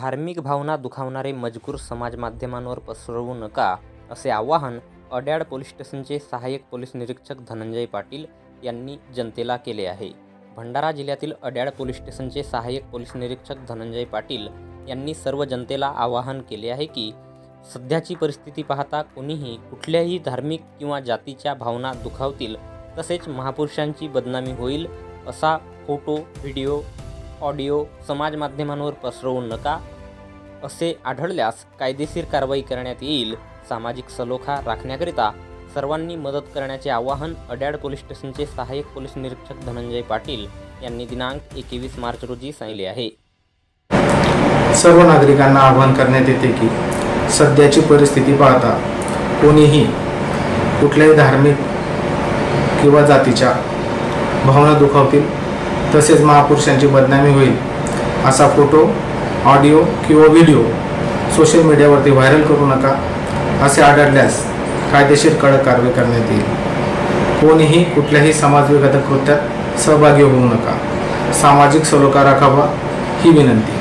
धार्मिक भावना दुखावणारे मजकूर समाज माध्यमांवर पसरवू नका असे आवाहन अड्याड पोलीस स्टेशनचे सहाय्यक पोलीस निरीक्षक धनंजय पाटील यांनी जनतेला केले आहे. भंडारा जिल्ह्यातील अड्याड पोलीस स्टेशनचे सहाय्यक पोलीस निरीक्षक धनंजय पाटील यांनी सर्व जनतेला आवाहन केले आहे की सध्याची परिस्थिती पाहता कोणीही कुठल्याही धार्मिक किंवा जातीच्या भावना दुखावतील तसेच महापुरुषांची बदनामी होईल असा फोटो व्हिडिओ ऑडिओ समाज माध्यमांवर पसरवू नका असे आढळल्यास कायदेशीर कारवाई करण्यात येईल. सामाजिक सलोखा राखण्याकरिता सर्वांनी मदत करण्याचे आवाहन अड्याड पोलीस स्टेशनचे सहाय्यक पोलीस निरीक्षक धनंजय पाटील यांनी दिनांक एकवीस मार्च रोजी सांगितले आहे. सर्व नागरिकांना आवाहन करण्यात येते की सध्याची परिस्थिती पाहता कोणीही कुठल्याही धार्मिक किंवा जातीच्या भावना दुखावतील तसेच महापुरुषांची बदनामी होईल असा फोटो ऑडिओ किंवा व्हिडिओ सोशल मीडियावरती व्हायरल करू नका असे आढळल्यास कायदेशीर कडक कारवाई करण्यात येईल. कोणीही कुठल्याही समाजविघातक कृत्यात सहभागी होऊ नका. सामाजिक सलोखा राखावा ही विनंती.